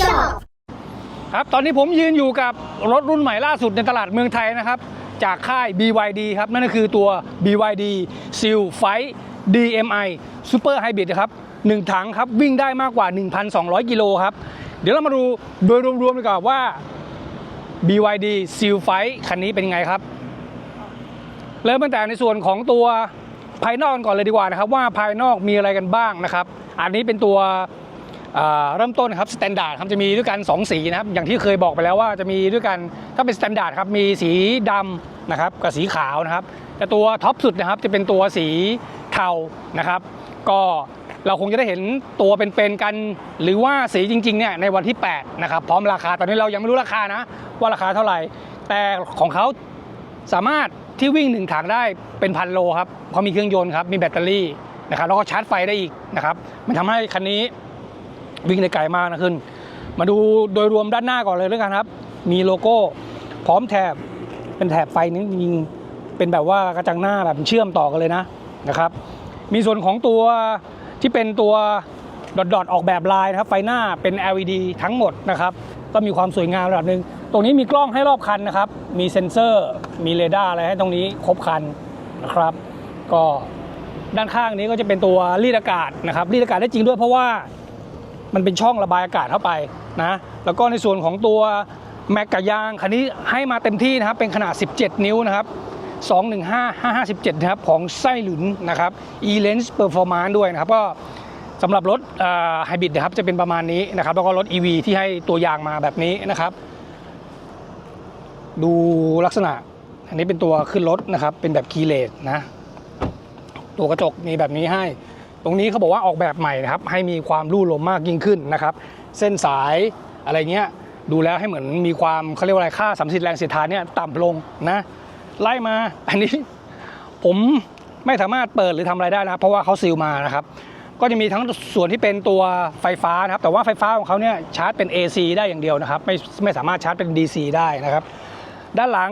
Shop ครับ ตอนนี้ผมยืนอยู่กับรถรุ่นใหม่ล่าสุดในตลาดเมืองไทยนะครับ จากค่าย BYD ครับ นั่นก็คือตัว BYD Seal Fight DMI Super Hybrid ครับหนึ่งถังครับ วิ่งได้มากกว่า 1,200 กิโลครับ เดี๋ยวเรามาดูโดยรวมๆดีกว่าว่า BYD Seal Fight คันนี้เป็นยังไงครับ เริ่มตั้งแต่ในส่วนของตัวภายนอกก่อนเลยดีกว่านะครับ ว่าภายนอกมีอะไรกันบ้างนะครับ อันนี้เป็นตัว เริ่มต้นครับสแตนดาร์ดครับจะมีด้วยกัน 2 สีนะครับอย่างที่เคยบอกไปแล้วว่าจะมีด้วยกันถ้าเป็นสแตนดาร์ดครับมีสีดำนะครับกับสีขาวนะครับ แต่ตัวท็อปสุดนะครับจะเป็นตัวสีเทานะครับ ก็เราคงจะได้เห็นตัวเป็นๆกัน หรือว่าสีจริงๆเนี่ยในวันที่8นะครับพร้อมราคาตอนนี้เรายังไม่รู้ราคานะ ว่าราคาเท่าไหร่ แต่ของเขาสามารถที่วิ่งหนึ่งถังได้เป็นพันโลครับเพราะมีเครื่องยนต์ครับมีแบตเตอรี่นะครับแล้วก็ชาร์จไฟได้อีกนะครับมันทำให้คันนี้ วิ่งได้ไกลมากนะขึ้น มาดูโดยรวมด้านหน้าก่อนเลยแล้วกันครับ มีโลโก้พร้อมแถบเป็นแถบไฟนี้จริงเป็นแบบว่ากระจังหน้าแบบเชื่อมต่อกันเลยนะนะครับ มีส่วนของตัวที่เป็นตัวดอทๆออกแบบลายนะครับ ไฟหน้าเป็น LED ทั้งหมดนะครับ ก็มีความสวยงามระดับหนึ่งตรงนี้มีกล้องให้รอบคันนะครับ มีเซ็นเซอร์ มีเรดาร์อะไรให้ตรงนี้ครบคันนะครับ ก็ด้านข้างนี้ก็จะเป็นตัวรีดอากาศนะครับรีดอากาศได้จริงด้วยเพราะว่า มันเป็นช่องระบายอากาศเข้าไปนะแล้วก็ในส่วนของตัวแม็กกะยางคันนี้ให้มาเต็มที่นะครับเป็นขนาด 17 นิ้วนะครับ215 557นะครับของไส้หลุนนะครับ e-lens performance ด้วยนะครับก็สำหรับรถไฮบริดนะครับจะเป็นประมาณนี้นะครับแล้วก็รถ EV ที่ให้ตัวยางมาแบบนี้นะครับ ดูลักษณะ อันนี้เป็นตัวขึ้นรถนะครับ เป็นแบบคีเลสนะ ตัวกระจกมีแบบนี้ให้ ตรงนี้เขาบอกว่าออกแบบใหม่นะครับให้มีความรู่ลมมากยิ่งขึ้นนะครับเส้นสายอะไรเงี้ยดูแล้วให้เหมือนมีความเขาเรียกว่าอะไรค่าสัมสิทธิ์แรงเสียดทานเนี่ยต่ำลงนะไล่มาอันนี้ผมไม่สามารถเปิดหรือทำอะไรได้นะเพราะว่าเขาซีลมานะครับก็จะมีทั้งส่วนที่เป็นตัวไฟฟ้านะครับแต่ว่าไฟฟ้าของเขาเนี่ยชาร์จเป็น AC ได้อย่างเดียวนะครับไม่ไม่สามารถชาร์จเป็น DC ได้นะครับ ด้านหลัง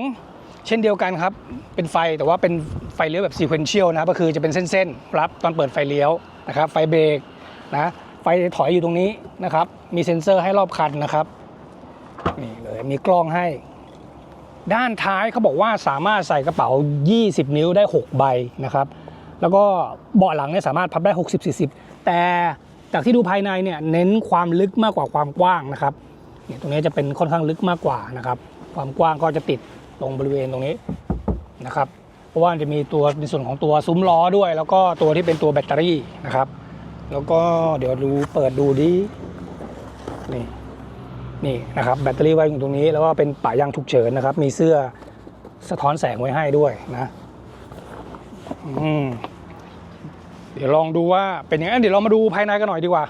เช่นเดียวกันครับเป็นไฟแต่ว่าเป็น ฟเลี้ยวแบบซีเควนเชียลนะครับก็คือจะเป็นเส้นๆ รับตอนเปิดไฟเลี้ยวนะครับไฟเบรกนะไฟถอยอยู่ตรงนี้นะครับ มีเซ็นเซอร์ให้รอบคันนะครับนี่เลยมีกล้องให้ ด้านท้ายเขาบอกว่าสามารถใส่กระเป๋า 20 นิ้วได้ 6 ใบนะครับ แล้วก็เบาะหลังเนี่ยสามารถพับได้ 60 40 แต่จากที่ดูภายในเนี่ยเน้นความลึกมากกว่าความกว้างนะครับเนี่ยตรงนี้จะเป็นค่อนข้างลึกมากกว่านะครับ ความกว้างก็จะติดตรงบริเวณตรงนี้นะครับ เพราะว่าจะมีตัวในส่วนของตัวซุ้มล้อด้วย แล้วก็ตัวที่เป็นตัวแบตเตอรี่นะครับ แล้วก็เดี๋ยวดูเปิดดูดินี่นี่นะครับแบตเตอรี่ไว้อยู่ตรงนี้ แล้วก็เป็นป่ายางฉุกเฉินนะครับ มีเสื้อสะท้อนแสงไว้ให้ด้วยนะอืมเดี๋ยวลองดูว่าเป็นยังไงเดี๋ยวเรามาดูภายในกันหน่อยดีกว่า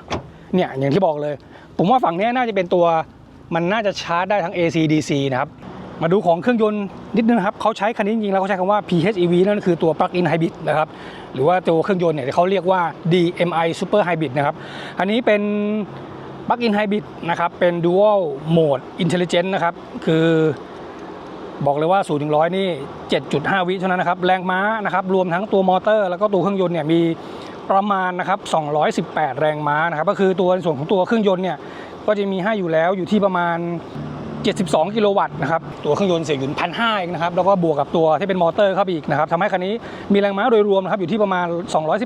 เนี่ยอย่างที่บอกเลย ผมว่าฝั่งนี้น่าจะเป็นตัวมันน่าจะชาร์จได้ทั้ง AC DC นะครับ มาดูของเครื่องยนต์นิดนึงครับเขาใช้คันนี้จริงๆแล้วเขาใช้คำว่า PHEV นั่นคือตัว Plug-in Hybrid นะครับหรือว่าตัวเครื่องยนต์เนี่ยเขาเรียกว่า DMI Super Hybrid นะครับอันนี้เป็น Plug-in Hybrid นะครับเป็น Dual Mode Intelligent นะครับคือบอกเลยว่า0ูถึงร้อยนี่ 7.5 วิเท่านั้นนะครับ แรงม้านะครับ รวมทั้งตัวมอเตอร์ แล้วก็ตัวเครื่องยนต์เนี่ย มีประมาณนะครับ 218 แรงม้านะครับ ก็คือตัวส่วนของตัวเครื่องยนต์เนี่ย ก็จะมีให้อยู่แล้วอยู่ที่ประมาณ 72 กิโลวัตต์นะครับตัวเครื่องยนต์เสียงอยู่พันห้าเองนะครับแล้วก็บวกกับตัวที่เป็นมอเตอร์เข้าไปอีกนะครับทำให้คันนี้มีแรงม้าโดยรวมนะครับอยู่ที่ประมาณ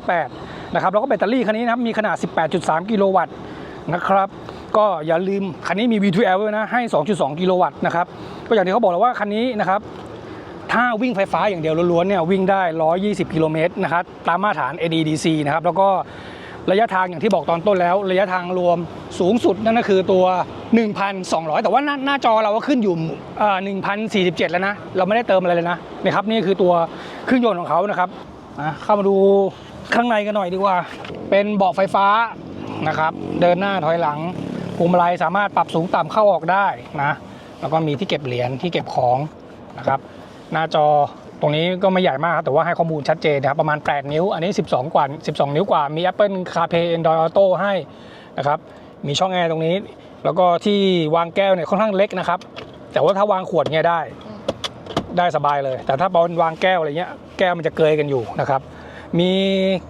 218 นะครับแล้วก็แบตเตอรี่คันนี้นะครับมีขนาด 18.3 กิโลวัตต์นะครับก็อย่าลืมคันนี้มี V2L ด้วยนะให้ 2.2 กิโลวัตต์นะครับก็อย่างที่เขาบอกแล้วว่าคันนี้นะครับถ้าวิ่งไฟฟ้าอย่างเดียวล้วนๆเนี่ยวิ่งได้ 120 กิโลเมตรนะครับตามมาตรฐาน NEDC นะครับแล้วก็ ระยะทางอย่างที่บอกตอนต้นแล้ว ระยะทางรวมสูงสุดนั่นก็คือตัว 1,200 แต่ว่าหน้าหน้าจอเราก็ขึ้นอยู่อ่อ1,047 แล้วนะ เราไม่ได้เติมอะไรเลยนะนะครับนี่คือตัวเครื่องยนต์ของเขานะครับเข้ามาดูข้างในกันหน่อยดีกว่า เป็นเบาะไฟฟ้านะครับ เดินหน้าถอยหลังพวงมาลัยสามารถปรับสูงต่ำเข้าออกได้นะ แล้วก็มีที่เก็บเหรียญที่เก็บของนะครับ หน้าจอ ตรงนี้ก็ไม่ใหญ่มากครับแต่ว่าให้ข้อมูลชัดเจนนะครับประมาณ 8 นิ้ว อันนี้ 12 กว่า 12 นิ้วกว่า มี Apple CarPlay Android Auto ให้นะครับ มีช่องแอร์ตรงนี้ แล้วก็ที่วางแก้วเนี่ยค่อนข้างเล็กนะครับ แต่ว่าถ้าวางขวดเนี่ยได้ ได้สบายเลย แต่ถ้าบอลวางแก้วอะไรเงี้ย แก้วมันจะเกยกันอยู่นะครับ มี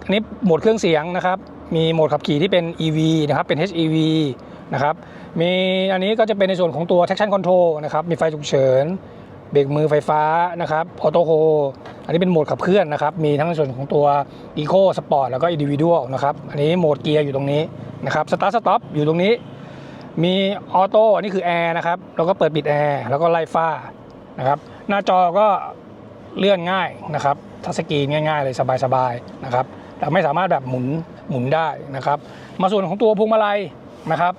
อันนี้โหมดเครื่องเสียงนะครับ มีโหมดขับขี่ที่เป็น EV นะครับ เป็น HEV นะครับ มีอันนี้ก็จะเป็นในส่วนของตัว traction control นะครับ มีไฟฉุกเฉิน เบรกมือไฟฟ้านะครับออโต้โฮอันนี้เป็นโหมดขับเคลื่อนนะครับ มีทั้งในส่วนของตัว Eco Sport แล้วก็ Individual นะครับ อันนี้โหมดเกียร์อยู่ตรงนี้นะครับ Start Stop อปอยู่ตรงนี้ มีออโต้อันนี้คือแอร์นะครับ แล้วก็เปิดปิดแอร์แล้วก็ไล่ฟ้านะครับ หน้าจอก็เลื่อนง่ายนะครับทัชสกรีนง่าย ๆ เลยสบายๆนะครับแต่ไม่สามารถแบบหมุนหมุนได้นะครับ มาส่วนของตัวพวงมาลัยนะครับ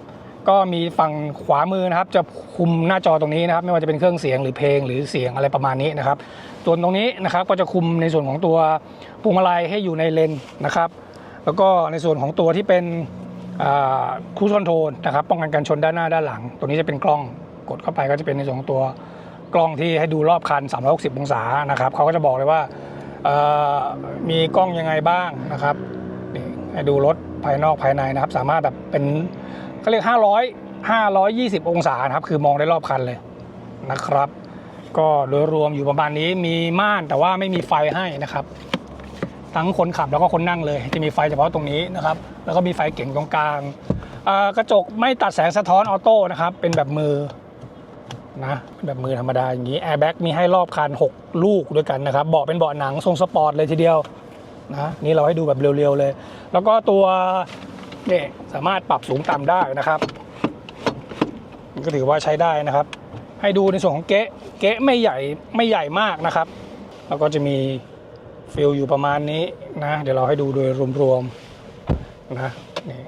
ก็มีฝั่งขวามือนะครับ จะคุมหน้าจอตรงนี้นะครับ ไม่ว่าจะเป็นเครื่องเสียงหรือเพลงหรือเสียงอะไรประมาณนี้นะครับส่วนตรงนี้นะครับก็จะคุมในส่วนของตัวพวงมาลัยให้อยู่ในเลนนะครับ แล้วก็ในส่วนของตัวที่เป็นคูสคอนโทรลนะครับ ป้องกันการชนด้านหน้าด้านหลังตัวนี้จะเป็นกล้องกดเข้าไปก็จะเป็นในส่วนของตัวกล้องที่ให้ดูรอบคัน 360 องศานะครับเขาก็จะบอกเลยว่ามีกล้องยังไงบ้างนะครับให้ดูรถภายนอกภายในนะครับ สามารถแบบเป็น เขาเรียก 500 520 องศานะครับ คือมองได้รอบคันเลยนะครับ ก็โดยรวมอยู่ประมาณนี้มีม่านแต่ว่าไม่มีไฟให้นะครับ ทั้งคนขับแล้วก็คนนั่งเลย จะมีไฟเฉพาะตรงนี้นะครับ แล้วก็มีไฟเก่งตรงกลางอ่ากระจกไม่ตัดแสงสะท้อนออโต้นะครับ เป็นแบบมือนะเป็นแบบมือธรรมดาอย่างนี้แอร์แบ็กมีให้รอบคัน 6 ลูกด้วยกันนะครับเบาะเป็นเบาะหนังทรงสปอร์ตเลยทีเดียวนะนี่เราให้ดูแบบเรียวๆเลย แล้วก็ตัว นี่สามารถปรับสูงต่ำได้นะครับ ก็ถือว่าใช้ได้นะครับ ให้ดูในส่วนของเก๊ะเก๊ะไม่ใหญ่ไม่ใหญ่มากนะครับ แล้วก็จะมีฟิลอยู่ประมาณนี้นะ เดี๋ยวเราให้ดูโดยรวมๆนะนี่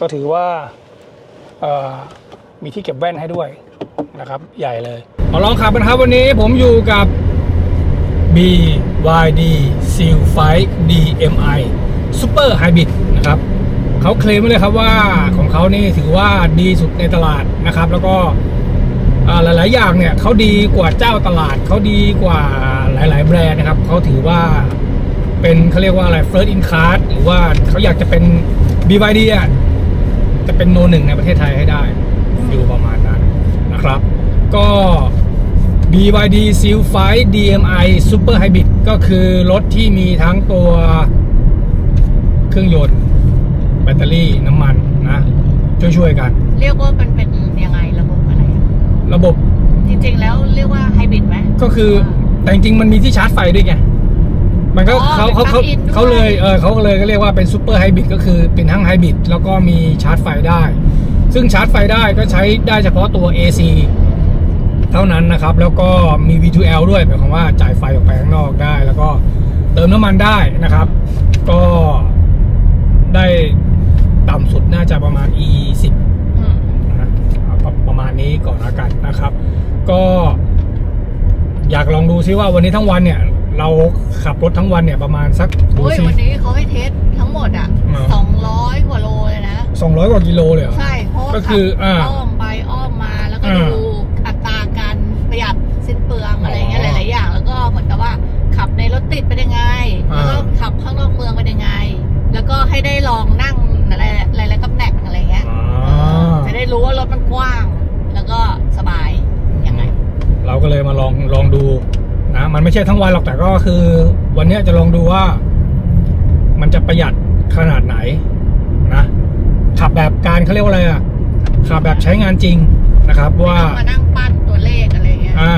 ก็ถือว่ามีที่เก็บแว่นให้ด้วยนะครับ ใหญ่เลยมาลองขับกันครับวันนี้ผมอยู่กับ BYD Seal Fight DMI Super Hybrid นะครับ เขาเคลมไว้เลยครับว่าของเขานี่ถือว่าดีสุดในตลาดนะครับ แล้วก็หลาย ๆ อย่างเนี่ยเขาดีกว่าเจ้าตลาดเขาดีกว่าหลาย ๆ แบรนด์นะครับเขาถือว่าเป็นเขาเรียกว่าอะไร first in class หรือว่าเขาอยากจะเป็น BYD อะจะเป็นโนหนึ่งในประเทศไทยให้ได้ฟิลประมาณนั้นนะครับ ก็ BYD s e l f i DMI Super Hybrid ก็คือรถที่มีทั้งตัวเครื่องยนต์ แบตเตอรี่น้ำมันนะ ช่วยๆกัน เรียกว่ามันเป็นยังไงระบบอะไรอะระบบจริงๆแล้วเรียกว่าไฮบริดไหม ก็คือแต่จริงๆมันมีที่ชาร์จไฟด้วยไง มันก็อ๋อเขาเขาเขาเป็น plug-in ด้วย เขาเลยเออเขาก็เลยก็เรียกว่าเป็นซูเปอร์ไฮบริดก็คือเป็นทั้งไฮบริดแล้วก็มีชาร์จไฟได้ ซึ่งชาร์จไฟได้ก็ใช้ได้เฉพาะตัว AC เท่านั้นนะครับ แล้วก็มี V2L ด้วยหมายความว่าจ่ายไฟออกไปข้างนอกได้ แล้วก็เติมน้ำมันได้นะครับ ก็ได้ต่ำสุดน่าจะประมาณ E10 อืม นะเอาประประมาณนี้ก่อนละกันนะครับ ก็อยากลองดู ซิว่าวันนี้ทั้งวันเนี่ย เราขับรถทั้งวันเนี่ยประมาณสักดูโอ้ยซิวันนี้เขาให้เทสทั้งหมดอะอ่า สองร้อยกว่าโลเลยนะ สองร้อยกว่ากิโลเลยเหรอ ใช่เพราะว่าก็คือขับอ่าอ้อมไปอ้อมมาแล้วก็อ่าดูอัตราการประหยัดสิ้นเปลืองอะไรเงี้ยอ๋หอลาย ๆ อย่าง แล้วก็เหมือนกับว่าขับในรถติดเป็นยังไงอ่า แล้วก็ขับข้างนอกเมืองเป็นยังไง แล้วก็ให้ได้ลองนั่งอะไรหลายๆตำแหน่งอะไรเงี้ยอ่าจะได้รู้ว่ารถมันกว้าง แล้วก็สบายยังไงเราก็เลยมาลองลองดู นะมันไม่ใช่ทั้งวันหรอกแต่ก็คือ วันเนี้ยจะลองดูว่า มันจะประหยัดขนาดไหนนะขับแบบการเขาเรียกว่าอะไรอะขับแบบใช้งานจริงนะครับ ว่าไม่ต้องมานั่งปั้นตัวเลขอะไรเงี้ยอ่า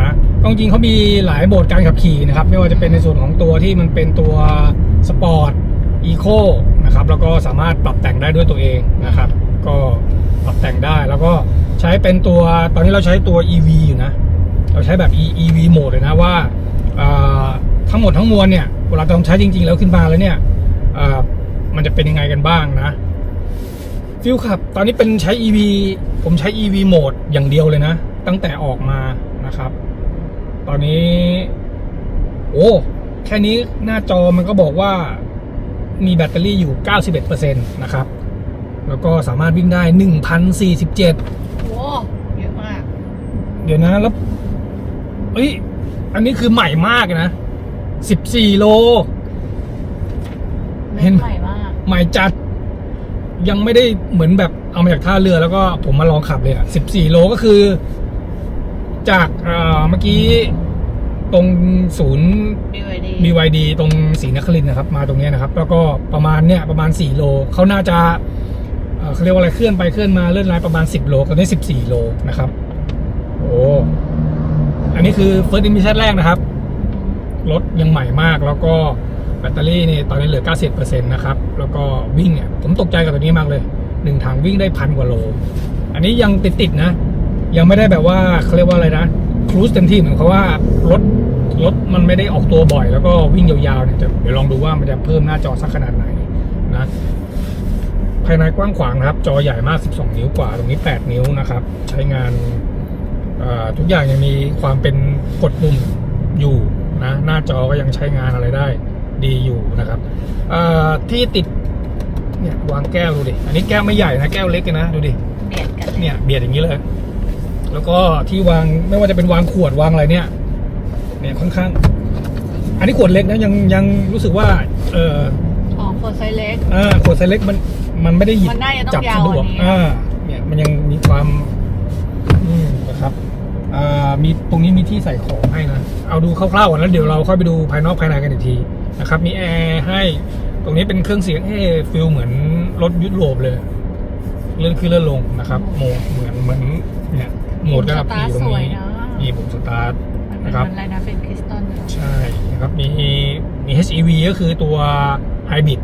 นะก็จริงๆเขามีหลายโหมดการขับขี่นะครับ ไม่ว่าจะเป็นในส่วนของตัวที่มันเป็นตัวสปอร์ตอีโคนะครับแล้วก็สามารถปรับแต่งได้ด้วยตัวเองนะครับ ก็ปรับแต่งได้แล้วก็ใช้เป็นตัวตอนนี้เราใช้ตัว EV อยู่นะ เราใช้แบบ E- EV โหมดเลยนะว่าอ่าทั้งหมดทั้งมวลเนี่ยเวลาต้องใช้จริง ๆ แล้วขึ้นมาแล้วเนี่ยอ่ามันจะเป็นยังไงกันบ้างนะฟิลขับ ตอนนี้เป็นใช้ EV ผมใช้ EV โหมดอย่างเดียวเลยนะ ตั้งแต่ออกมานะครับ ตอนนี้ โอ้แค่นี้หน้าจอมันก็บอกว่ามีแบตเตอรี่อยู่ 91%นะครับ แล้วก็สามารถวิ่งได้ 1,047โอ้เยอะมาก เดี๋ยวนะ แล้ว เอ้ย อันนี้คือใหม่มากนะ14โล เห็น ใหม่มากใหม่จัด ยังไม่ได้เหมือนแบบเอามาจากท่าเรือแล้วก็ผมมาลองขับเลยอะ14โลก็คือ จากเอ่อเมื่อกี้ตรงศูนย์ BYD BYD ตรงศรีนครินทร์นะครับ มาตรงเนี้ยนะครับ แล้วก็ประมาณเนี้ยประมาณ4โลเขาน่าจะเอ่อเขาเรียกว่าอะไรเคลื่อนไปเคลื่อนมาเลื่อนลายประมาณ 10 โลตอนนี้14 โลนะครับ โอ้ อันนี้คือ first emission แรกนะครับ รถยังใหม่มากแล้วก็แบตเตอรี่นี่ตอนนี้เหลือ 90%นะครับ แล้วก็วิ่งเนี่ย ผมตกใจกับตัวนี้มากเลยหนึ่งถังวิ่งได้พันกว่าโล อันนี้ยังติดๆนะ ยังไม่ได้แบบว่าเขาเรียกว่าอะไรนะครูสเต็มที่เหมือนเขาว่ารถรถมันไม่ได้ออกตัวบ่อย แล้วก็วิ่งยาวๆเนี่ยเดี๋ยวลองดูว่ามันจะเพิ่มหน้าจอสักขนาดไหนนะภายในกว้างขวางนะครับ จอใหญ่มาก 12 นิ้วกว่า ตรงนี้ 8 นิ้วนะครับ ใช้งาน ทุกอย่างยังมีความเป็นกดปุ่มอยู่นะหน้าจอก็ยังใช้งานอะไรได้ดีอยู่นะครับเอ่อที่ติดเนี่ยวางแก้วดูดิ อันนี้แก้วไม่ใหญ่นะแก้วเล็กเลยนะดูดิ เบียดกันเลยเนี่ยเบียดอย่างนี้เลย แล้วก็ที่วางไม่ว่าจะเป็นวางขวดวางอะไรเนี่ย เนี่ยค่อนข้าง อันนี้ขวดเล็กนะยังยังรู้สึกว่า เอออ๋อขวดไซส์เล็กอ่าขวดไซส์เล็กมันมันไม่ได้หยิบมันน่าจะต้องจับยาวสะดวกกว่านี้อ่าเนี่ยมันยังมีความอืมนะครับอ่า มีตรงนี้มีที่ใส่ของให้นะ เอาดูคร่าวๆก่อนแล้วเดี๋ยวเราค่อยไปดูภายนอกภายในกันอีกทีนะครับ มีแอร์ให้ ตรงนี้เป็นเครื่องเสียงเฮ้ฟิลเหมือนรถยุโรปเลย เลื่อนขึ้นเลื่อนลงนะครับโหมดเหมือนเหมือนเนี่ยโหมดระดับสตาร์ทอยู่ตรสงวยนี้นะมีปุ่มสตาร์ทมันเป็นนะครับอะไรนะเป็นคริสตัลเลยใช่นะครับมีมี HEV ก็คือตัวไฮบริด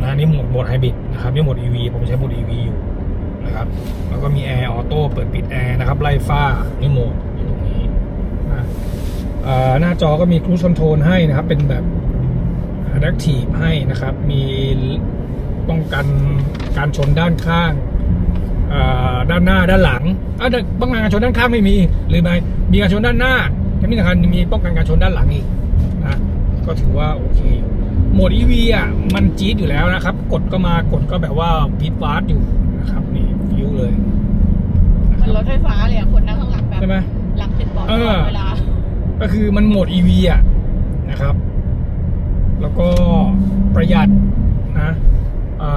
นะนี่โหมดโหมดไฮบริดนะครับนี่โหมด EV ผมใช้โหมด EV อยู่ นะครับ แล้วก็มีแอร์ออโต้เปิดปิดแอร์นะครับไล่ฟ้านี่โหมดอยู่ตรงนี้หน้าจอก็มีครู i คอนโทรลให้นะครับ เป็นแบบ Adaptive ให้นะครับ มีป้องกันการชนด้านข้างด้านหน้าด้านหลังอะแต่ป้องกันการชนด้านข้างไม่มี หรือไม่มีการชนด้านหน้าที่สำคัญมีป้องกันการชนด้านหลังอีกนะก็ถือว่าโอเคอยู่โหมด EV อะมันจี๊ดอยู่แล้วนะครับ กดก็มากดก็แบบว่าพีดฟาสอยู่นะครับนี่ เลยนะมันครรับถไฟฟ้าเลยอะคนนั่งข้างหลังแบบใช่ไหม หลังติดเบาะตเอลอ อดเวลาก็คือมันโหมด EV อะนะครับ แล้วก็ประหยัดนะอ่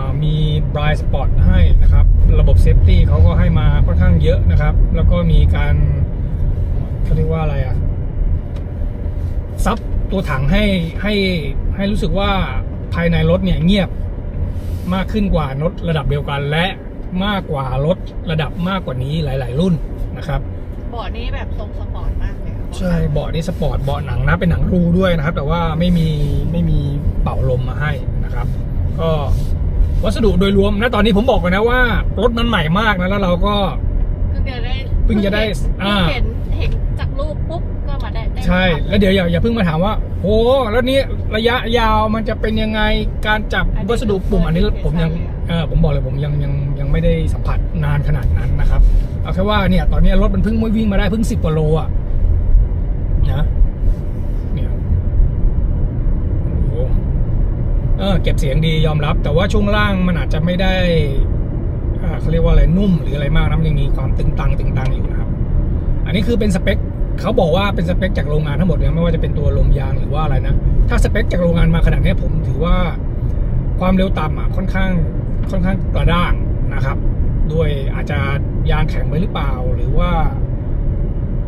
ามีบรายสปอร์ตให้นะครับ ระบบเซฟตี้เขาก็ให้มาค่อนข้างเยอะนะครับ แล้วก็มีการเขาเรียกว่าอะไรอะ ซับตัวถังให้ให้ให้รู้สึกว่าภายในรถเนี่ยเงียบมากขึ้นกว่ารถระดับเดียวกันและ มากกว่ารถระดับมากกว่านี้หลาย ๆ รุ่นนะครับเบาะนี้แบบทรงสปอร์ตมากเลยอะใช่เบาะนี่สปอร์ตเบาะหนังนะเป็นหนังรูด้วยนะครับ แต่ว่าไม่มีไม่มีเป่าลมมาให้นะครับ ก็วัสดุโดยรวมนะตอนนี้ผมบอกกันนะว่ารถมันใหม่มากนะแล้วเราก็ เพิ่งจะได้เพิ่งจะได้อ่า เห็นเห็นจากรูปปุ๊บก็มาได้ได้ใช่ขับ แล้วเดี๋ยวอย่าอย่าเพิ่งมาถามว่าโอ้แล้วนี้ระยะยาวมันจะเป็นยังไงการจับอันนี้วัสดุปุ่มอันนี้คือผมยัง เออผมบอกเลยผมยังยังยังไม่ได้สัมผัสนานขนาดนั้นนะครับ เอาแค่ว่าเนี่ยตอนนี้รถมันเพิ่งวิ่งมาได้เพิ่งสิบกว่าโลอะนะเนี่ยโอ้เออเก็บเสียงดียอมรับ แต่ว่าช่วงล่างมันอาจจะไม่ได้อ่าเขาเรียกว่าอะไรนุ่มหรืออะไรมากนะมันยังมีความตึงตังตึงตังอยู่นะครับ อันนี้คือเป็นสเปคเขาบอกว่าเป็นสเปคจากโรงงานทั้งหมดเนี่ยไม่ว่าจะเป็นตัวลมยางหรือว่าอะไรนะ ถ้าสเปคจากโรงงานมาขนาดนี้ผมถือว่าความเร็วต่ำอะค่อนข้าง ค่อนข้างกระด้างนะครับ ด้วยอาจจะยางแข็งไปหรือเปล่า หรือว่า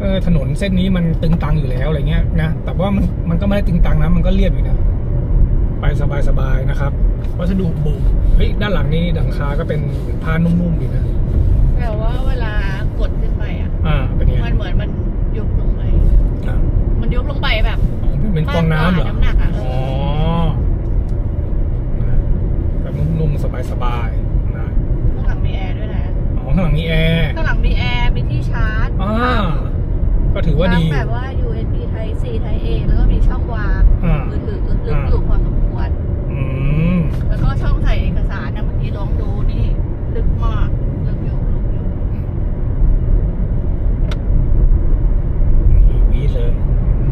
เออถนนเส้นนี้มันตึงตังอยู่แล้วอะไรเงี้ยนะ แต่ว่ามันมันก็ไม่ได้ตึงตังนะ มันก็เรียบอยู่นะ ไปสบายๆนะครับ วัสดุบุเฮ้ยด้านหลังนี้หลังคาก็เป็นผ้านุ่มๆดีนะ แต่ว่าเวลากดขึ้นไปอะ อ่า เป็นไงมันเหมือนมันยุบลงไปอ่ามันยุบลงไปแบบอ๋อเป็นเป็นฟองน้ำเหรอ มากกว่าน้ำหนักอะ อ๋อนะแบบนุ่มๆ สบายๆนะข้างหลังมีแอร์ด้วยนะอ๋อข้างหลังมีแอร์ข้างหลังมีแอร์มีที่ชาร์จอ่าก็ถือว่าดีทั้งแบบว่า USB Type C Type A แล้วก็มีช่องวางอ่ามือถือลึกอยู่พอสมควรอืมแล้วก็ช่องใส่เอกสารนะเมื่อกี้ลองดูนี่ลึกมากลึกอยู่ลึกอยู่วีดเลยอื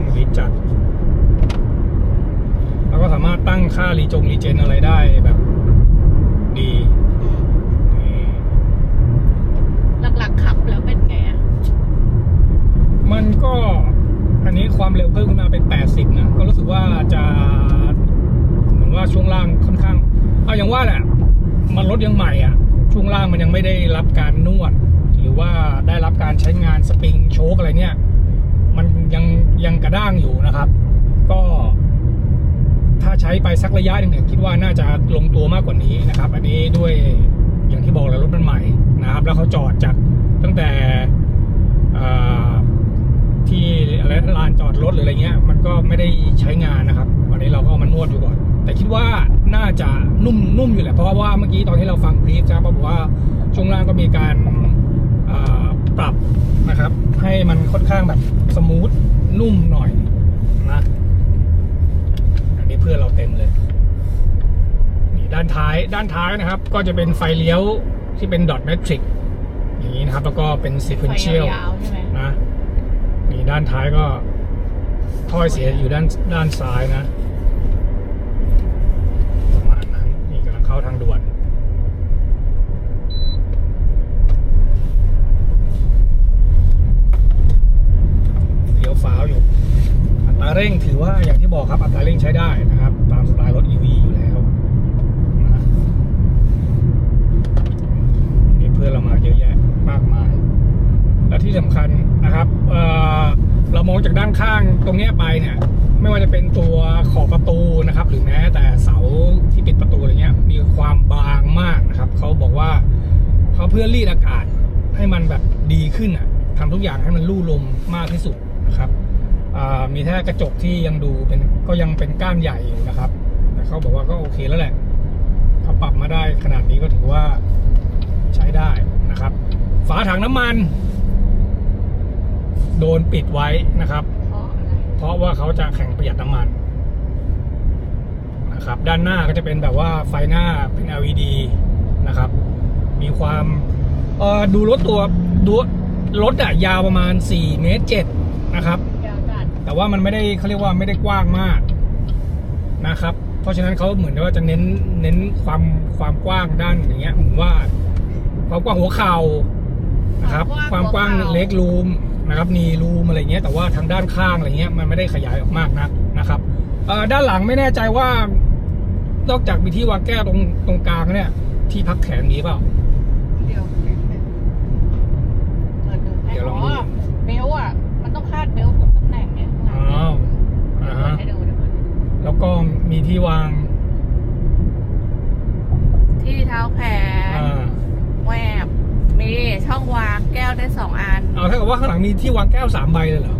มวีดจัด แล้วก็สามารถตั้งค่ารีจงรีเจนอะไรได้แบบดี อืม นี่ หลักๆขับแล้วเป็นไงอะ มันก็อันนี้ความเร็วเพิ่มขึ้นมาเป็น 80 นะ ก็รู้ สึกว่าจะเหมือนว่าช่วงล่างค่อนข้าง เอาอย่างว่าแหละ มันรถยังใหม่อะ ช่วงล่างมันยังไม่ได้รับการนวด หรือว่าได้รับการใช้งานสปริงโชคอะไรเนี่ย มันยังยังกระด้างอยู่นะครับ ก็ ถ้าใช้ไปสักระยะหนึ่งเนี่ยคิดว่าน่าจะลงตัวมากกว่านี้นะครับ อันนี้ด้วยอย่างที่บอกแล้วรถมันใหม่นะครับ แล้วเขาจอดจากตั้งแต่อ่าานจอดรถหรืออะไรเงี้ย มันก็ไม่ได้ใช้งานนะครับ วันนี้เราก็เอามานวดดูก่อน แต่คิดว่าน่าจะนุ่มนุ่มอยู่แหละเพราะว่าเมื่อกี้ตอนที่เราฟังบรีฟจะบอกว่าช่วงล่างก็มีการอ่าปรับนะครับ ให้มันค่อนข้างแบบสมูทนุ่มหน่อยนะอันนี้เพื่อนเราเต็มเลยนี่ด้านท้ายด้านท้ายนะครับ ก็จะเป็นไฟเลี้ยวที่เป็นดอทแมทริกอย่างนี้นะครับ แล้วก็เป็นซีไฟเควนเชียลยาวๆใช่ไหมนะ นี่ด้านท้ายก็ถ้อยเสียอยู่ด้านด้านซ้ายนะประมาณนั้นนี่กำลังเข้าทางด่วนเลี้ยวฟ้าวอยู่ อัตราเร่งถือว่าอย่างที่บอกครับอัตราเร่งใช้ได้นะครับ ตามสไตล์รถ EV อยู่แล้วนะนี่เพื่อนเรามาเยอะแยะมากมาย และที่สำคัญนะครับเเรามองจากด้านข้างตรงนี้ไปเนี่ย ไม่ว่าจะเป็นตัวขอบประตูนะครับ หรือแม้แต่เสาที่ปิดประตูอะไรเงี้ย มีความบางมากนะครับเขาบอกว่าเขาเพื่อรีดอากาศให้มันแบบดีขึ้นอะทำทุกอย่างให้มันลู่ลมมากที่สุดนะครับมีแค่กระจกที่ยังดูเป็นก็ยังเป็นก้านใหญ่อยู่นะครับ แต่เขาบอกว่าก็โอเคแล้วแหละเขาปรับมาได้ขนาดนี้ก็ถือว่าใช้ได้นะครับ ฝาถังน้ำมัน โดนปิดไว้นะครับเพราะอะไรเพราะว่าเขาจะแข่งประหยัดน้ำมันนะครับ ด้านหน้าก็จะเป็นแบบว่าไฟหน้าเป็น LED นะครับ มีความเอ่อดูรถตัวดูรถอะยาวประมาณ4เมตร7นะครับยาวจัดแต่ว่ามันไม่ได้เขาเรียกว่าไม่ได้กว้างมากนะครับ เพราะฉะนั้นเขาเหมือนว่าจะเน้นเน้นความความกว้างด้านอย่างเงี้ยผมว่าความกว้างหัวเข่านะครับ ความกว้างเล็กรูม นะครับนีรูมอะไรเงี้ยแต่ว่าทางด้านข้างอะไรเงี้ยมันไม่ได้ขยายออกมากนักนะครับเอ่อด้านหลังไม่แน่ใจว่านอกจากมีที่วางแก้วตรงตรงกลางเนี่ย ที่พักแขนมีเปล่าเดียวเปิดดูให้เดี๋ยวลองดูอ๋อเบลต์อะมันต้องคาดเบลต์ทุกตำแหน่งเนี่ยข้างหลังอ้าวอ่าเปิดฮะให้ดูเดี๋ยวเปิดให้ดูแล้วก็มีที่วาง ที่เท้าแขนอ่าแวบมีช่องวางแก้ วได้สองอัน เอาถ้าเกิดว่าข้างหลังมีที่วางแก้วสามใบเลยเหรอ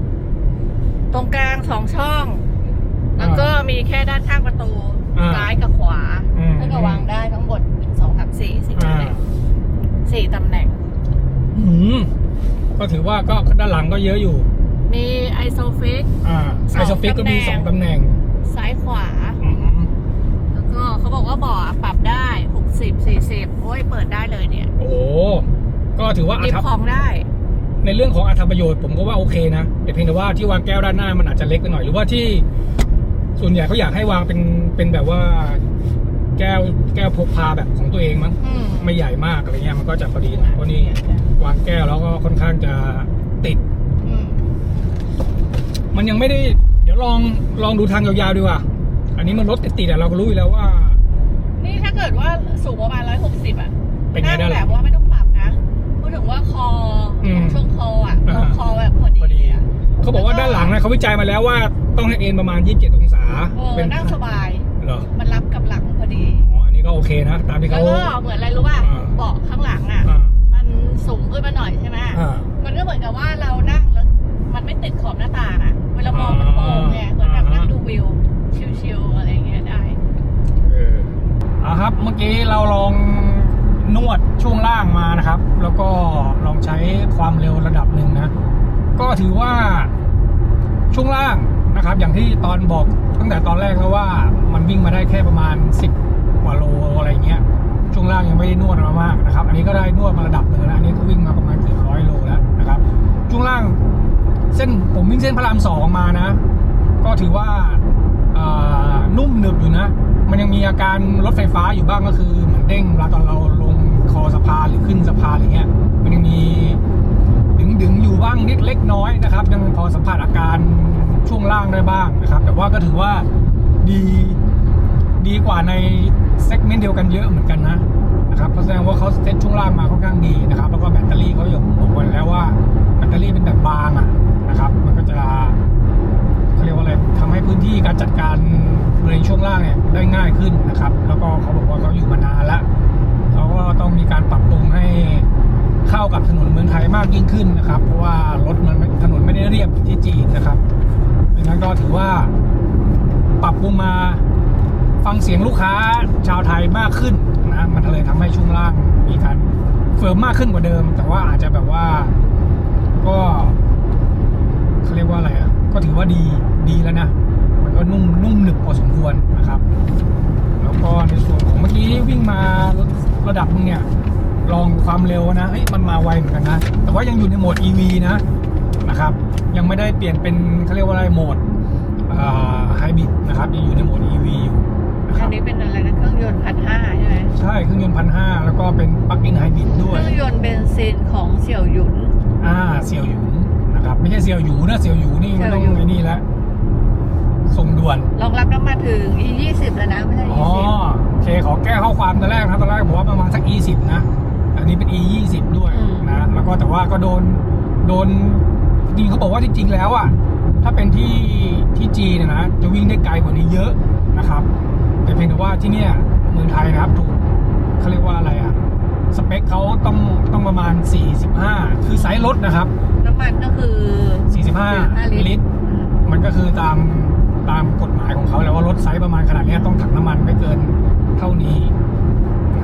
ตรงกลางสองช่อง แล้วก็มีแค่ด้านข้างประตู อ่าซ้ายกับขวาอืมแล้วก็วางได้ทั้งหมดสองทับสี่สี่ตำอ่าแหน่งสี่ตำแหน่ง อืมก็ถือว่าก็ด้านหลังก็เยอะอยู่ มีไอโซฟิก อ่าสไอองโซฟิกก็มีสองตำตำแหแหน่น่ง งซ้ายขวา อืมแล้วก็เขาบอกว่าเบาะปรับได้หกสิบสี่สิบโอ้ยเปิดได้เลยเนี่ย โอ้โห ก็ถือว่าหยิบอัธของได้ ในเรื่องของอัธประโยชน์ผมก็ว่าโอเคนะแต่เพียงแต่ว่าที่วางแก้วด้านหน้ามันอาจจะเล็กไปหน่อยหรือว่าที่ ส่วนใหญ่เขาอยากให้วางเป็นเป็นแบบว่า แก้วแก้วพกพาแบบของตัวเองมั้งอืมไม่ใหญ่มากอะไรเงี้ยมันก็จะพอดีหน่อยเพราะนี่ วางแก้วแล้วก็ค่อนข้างจะติด อืมมันยังไม่ได้ เดี๋ยวลองลองดูทางยาวๆดีกว่า อันนี้มันรถติดๆอะเราก็รู้อยู่แล้วว่า นี่ถ้าเกิดว่าสูงประมาณร้อยหกสิบอะเป็นไงได้งหรแบอบว่าไม่ต้องปรับนะพูด ถึงว่าคออมช่วงคออะอ่าตรงคอแบบพอดีพอดีอะเขาบอกว่าด้านหลังนะเขาวิจัยมาแล้วว่าต้องให้เอ็นประมาณ 27 องศาเออนั่งสบาย เหรอมันรับกับหลังพอดี อ๋ออันนี้ก็โอเคนะ ตามที่แล้เขา วก็เหมือนอะไรรู้ป่ะอ่า เบาะข้างหลังอะ อ่ามันสูงขึ้นมาหน่อยใช่ไหมอ่า มันก็เหมือนกับว่าเรานั่งแล้วมันไม่ติดขอบหน้าต่างอะ เวลามองมันโปร่งไงเหมือนแบบนั่งดูวิวชิวๆอะไรอย่างเงี้ยได้ เออเอาครับ เมื่อกี้เราลอง นวดช่วงล่างมานะครับ แล้วก็ลองใช้ความเร็วระดับหนึ่งนะ ก็ถือว่าช่วงล่างนะครับ อย่างที่ตอนบอกตั้งแต่ตอนแรกแล้วว่ามันวิ่งมาได้แค่ประมาณ 10 กว่าโลอะไรเงี้ย ช่วงล่างยังไม่ได้นวดมามากนะครับ อันนี้ก็ได้นวดมาระดับหนึ่งแล้วอันนี้ก็วิ่งมาประมาณเกือบร้อยโลแล้วนะครับ ช่วงล่างเส้นผมวิ่งเส้นพระรามสองมานะ ก็ถือว่าานุ่มหนึบอยู่นะ มันยังมีอาการรถไฟฟ้าอยู่บ้างก็คือเหมือนเด้งเวลาตอนเราลง คอสะพานหรือขึ้นสะพานอะไรเงี้ย มันยังมีดึงดึงๆอยู่บ้างนิดเล็กน้อยนะครับยังพอสัมผัสอาการช่วงล่างได้บ้างนะครับ แต่ว่าก็ถือว่าดีดีกว่าในเซกเมนต์เดียวกันเยอะเหมือนกันนะนะครับเพราะแสดงว่าเขาเซตช่วงล่างมาค่อนข้างดีนะครับ แล้วก็แบตเตอรี่เขาอย่างบอกไว้แล้วว่าแบตเตอรี่เป็นแบบบางอะนะครับ มันก็จะเขาเรียกว่าอะไรทำให้พื้นที่การจัดการบริเวณช่วงล่างเนี่ยได้ง่ายขึ้นนะครับ แล้วก็เขาบอกว่าเขาอยู่มานานแล้ว มีการปรับปรุงให้เข้ากับถนนเมืองไทยมากยิ่งขึ้นนะครับ เพราะว่ารถมันถนนไม่ได้เรียบที่จีนนะครับดังนั้นก็ถือว่าปรับปรุงมาฟังเสียงลูกค้าชาวไทยมากขึ้นนะมันเลยทำให้ช่วงล่างมีการเฟิร์มมากขึ้นกว่าเดิม แต่ว่าอาจจะแบบว่าก็เขาเรียกว่าอะไรอะก็ถือว่าดีดีแล้วนะ มันก็นุ่มนุ่มหนึบพอสมควรนะครับ แล้วก็ในส่วนของเมื่อกี้วิ่งมาระดับนึงเนี่ย ลองความเร็วนะเฮ้ยมันมาไวเหมือนกันนะ แต่ว่ายังอยู่ในโหมด EV นะนะครับ ยังไม่ได้เปลี่ยนเป็นเขาเรียกว่าอะไรโหมดไฮบริดนะครับยังอยู่ในโหมด EV อยู่นะคอัรันบนี้เป็นอะไรนะเครื่องยนต์พันห้าใช่ไหมใช่เครื่องยนต์พันห้าแล้วก็เป็นปลั๊กอินไฮบริดเคด้วยรื่องยนต์เบนซินของเสี่ยวหยุนอ่าเสี่ยวหยูนะครับไม่ใช่เสี่ยวหยูนะเสี่ยวหยูนี่มันต้องเสี่ยวหยูไอ้นี่แล้วส่งด่วนรองรับน้ำมันถึง E ยี่สิบแล้วนะไม่ใช่อ๋อยี่สิบโอ เคขอแก้ข้อความตอนแรกนะตอนแรกบอกว่าประมาณสัก E10 นะ อันนี้เป็น E20 ด้วยนะ แล้วก็แต่ว่าก็โดนโดนจริงๆเขาบอกว่าที่จริงแล้วอะถ้าเป็นที่ที่จีนเนยนะจะวิ่งได้ไกลกว่านี้เยอะนะครับ แต่เพียงแต่ว่าที่เนี่ยเมืองไทยนะครับถูกเขาเรียกว่าอะไรอะสเปคเขาต้องต้องประมาณ 45 คือไซส์รถนะครับ น้ำมันก็คือ 45 ลิตรอืมมันก็คือตามตามกฎหมายของเขาแล้วว่ารถไซส์ประมาณขนาดเนี้ยต้องถังน้ำมันไม่เกินเท่านี้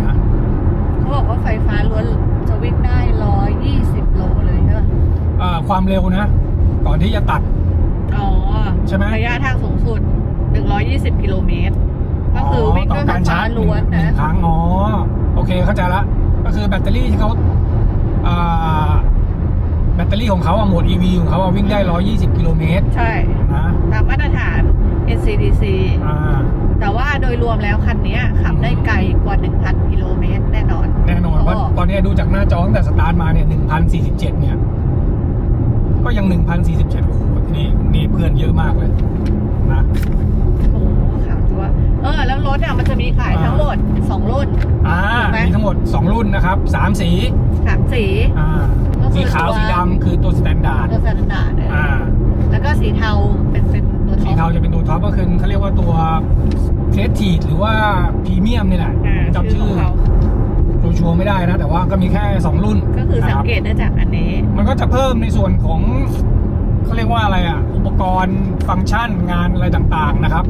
นะ เขาบอกว่าไฟฟ้าล้วนจะวิ่งได้ร้อยยี่สิบโลเลยใช่ไหม เอ่อ ความเร็วนะ ก่อนที่จะตัด อ๋อใช่ไหมระยะทางสูงสุดหนึ่งร้อยยี่สิบกิโลเมตร ก็คือวิ่งต่ด้วยอไฟการฟ้าชาร์จล้วนหนึ่งนะครั้งอ๋อ โอเคเข้าใจละ ก็คือแบตเตอรี่ที่เขาอ่าแบตเตอรี่ของเขาอะโหมด EV ของเขาอะวิ่งได้ 120 กิโลเมตร ใช่นะตามมาตรฐาน NCDC อ่าแต่ว่าโดยรวมแล้วคันเนี้ยขับได้ไกลกว่า 1,000 กิโลเมตรแน่นอน แน่นอนว่าตอนนี้ดูจากหน้าจอตั้งแต่สตาร์ทมาเนี่ย 1,047 เนี่ย ก็ยัง 1,047โอ้โหนี่นี่เพื่อนเยอะมากเลยนะโอ้โหขับตัวเออ แล้วรถอะมันจะมีขายทั้งหมด2รุ่น อ่าถูกไหม มีทั้งหมด 2 รุ่นนะครับ 3 สีสามสีอ่าก็คือสีขาวตัวสีดำคือตัวสแตนดาร์ดตัวสแตนดาร์ดอ่าแล้วก็สีเทาเป็นเป็นตัวท็สีอป เทาจะเป็นตัวท็อปก็คือเขาเรียกว่าตัวเทสทีหรือว่าพรีเมียมนี่แหละอ่าจำชื่ชื่ออของเขา ชัวร์ๆไม่ได้นะ แต่ว่าก็มีแค่ 2 รุ่นก็คือสันะงรับเกตได้จากอันนี้ มันก็จะเพิ่มในส่วนของเขาเรียกว่าอะไรอะ อุปกรณ์ฟังก์ชันงานอะไรต่างๆนะครับ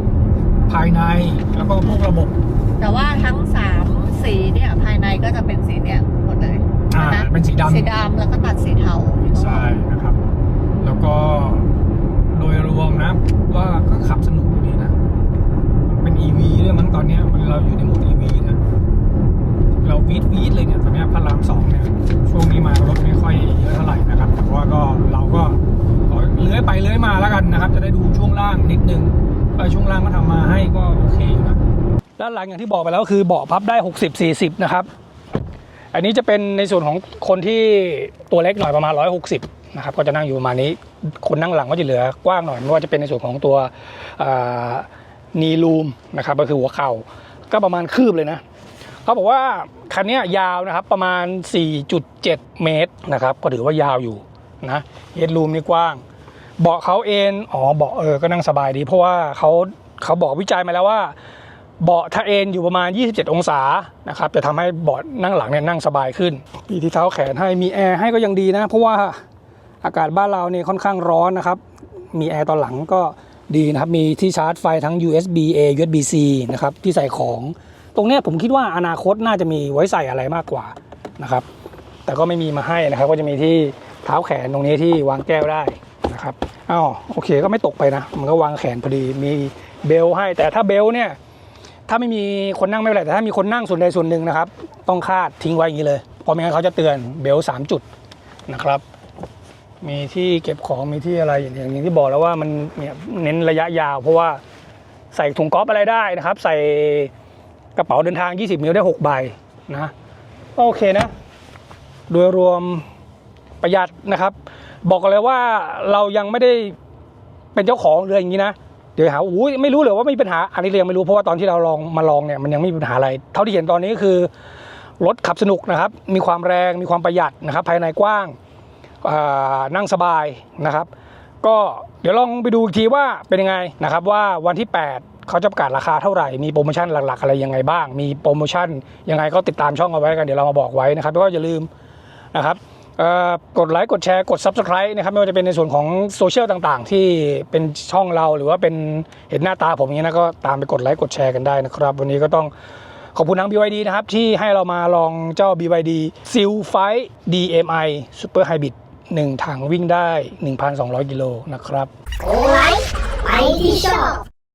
ภายในแล้วก็พวกระบบ แต่ว่าทั้งสามสีเนี่ยภายในก็จะเป็นสีเนี่ยหมดเลยอ่าใช่ไหมเป็นสีดำสีดำแล้วก็ตัดสีเทาใช่นะครับ แล้วก็โดยรวมนะ ว่าก็ขับสนุกดีนะ เป็น EV ด้วยมั้งตอนเนี้ยมันเราอยู่ในโหมด EV นะ เราวีดวีดเลยเนี่ยตอนนี้พระรามสองเนี่ยช่วงนี้มารถไม่ค่อยเยอะเท่าไหร่นะครับแต่ว่าก็เราก็ขอเลื้อยไปเลื้อยมาแล้วกันนะครับ จะได้ดูช่วงล่างนิดนึงเออช่วงล่างก็ทำมาให้ก็โอเคนะด้านหลังอย่างที่บอกไปแล้วคือเบาะพับได้ 60 40 นะครับ อันนี้จะเป็นในส่วนของคนที่ตัวเล็กหน่อยประมาณ 160 นะครับ ก็จะนั่งอยู่ประมาณนี้ คนนั่งหลังก็จะเหลือกว้างหน่อยไม่ว่าจะเป็นในส่วนของตัวนีลูมนะครับก็คือหัวเข่าก็ประมาณคืบเลยนะ เขาบอกว่าคันนี้ยาวนะครับประมาณ 4.7 เมตรนะครับก็ถือว่ายาวอยู่นะเฮดรูมนี่กว้าง เบาะเขาเอนอ๋อเบาะเออก็นั่งสบายดี เพราะว่าเขาเขาบอกวิจัยมาแล้วว่าเบาะถ้าเอนอยู่ประมาณ 27 องศานะครับจะทำให้เบาะนั่งหลังเนี่ยนั่งสบายขึ้นมีที่เท้าแขนให้มีแอร์ให้ก็ยังดีนะ เพราะว่าอากาศบ้านเราเนี่ยค่อนข้างร้อนนะครับ มีแอร์ตอนหลังก็ดีนะครับ มีที่ชาร์จไฟทั้ง USB A USB C นะครับที่ใส่ของ ตรงนี้ผมคิดว่าอนาคตน่าจะมีไว้ใส่อะไรมากกว่านะครับ แต่ก็ไม่มีมาให้นะครับ ก็จะมีที่เท้าแขนตรงนี้ที่วางแก้วได้นะครับอ้าวโอเคก็ไม่ตกไปนะ มันก็วางแขนพอดีมีเบลให้ แต่ถ้าเบลเนี่ยถ้าไม่มีคนนั่งไม่เป็นไรแต่ถ้ามีคนนั่งส่วนใดส่วนหนึ่งนะครับ ต้องคาดทิ้งไว้อย่างนี้เลยเพราะไม่งั้นเขาจะเตือนเบลสามจุดนะครับ มีที่เก็บของมีที่อะไรอย่างอย่างที่บอกแล้วว่ามันเนี่ยเน้นระยะยาว เพราะว่าใส่ถุงก๊อฟอะไรได้นะครับ ใส่ กระเป๋าเดินทาง 20นิ้วได้ 6 ใบนะก็โอเคนะ โดยรวมประหยัดนะครับ บอกกันเลยว่าเรายังไม่ได้เป็นเจ้าของเรืออย่างนี้นะ เดี๋ยวหาอุ้ยไม่รู้เลยว่ามีปัญหาอันนี้เรายังไม่รู้เพราะว่าตอนที่เราลองมาลองเนี่ยมันยังไม่มีปัญหาอะไร เท่าที่เห็นตอนนี้ก็คือรถขับสนุกนะครับ มีความแรงมีความประหยัดนะครับ ภายในกว้างนั่งสบายนะครับ ก็เดี๋ยวลองไปดูอีกทีว่าเป็นยังไงนะครับว่าวันที่ 8 เขาจะประกาศราคาเท่าไหร่ มีโปรโมชั่นหลักๆ อะไรยังไงบ้าง มีโปรโมชั่นยังไงก็ติดตามช่องเอาไว้กัน เดี๋ยวเรามาบอกไว้นะครับแล้วก็อย่าลืมนะครับกดไลค์กดแชร์กด Subscribe นะครับไม่ว่าจะเป็นในส่วนของโซเชียลต่างๆ ที่เป็นช่องเราหรือว่าเป็นเห็นหน้าตาผมอย่างนี้นะก็ตามไปกดไลค์กดแชร์กันได้นะครับ วันนี้ก็ต้องขอบคุณทาง BYD นะครับ ที่ให้เรามาลองเจ้า BYD Seal Fight DMI Super Hybrid 1ถังวิ่งได้ 1,200 กิโลนะครับโกไลฟ์ไปที่ชอบ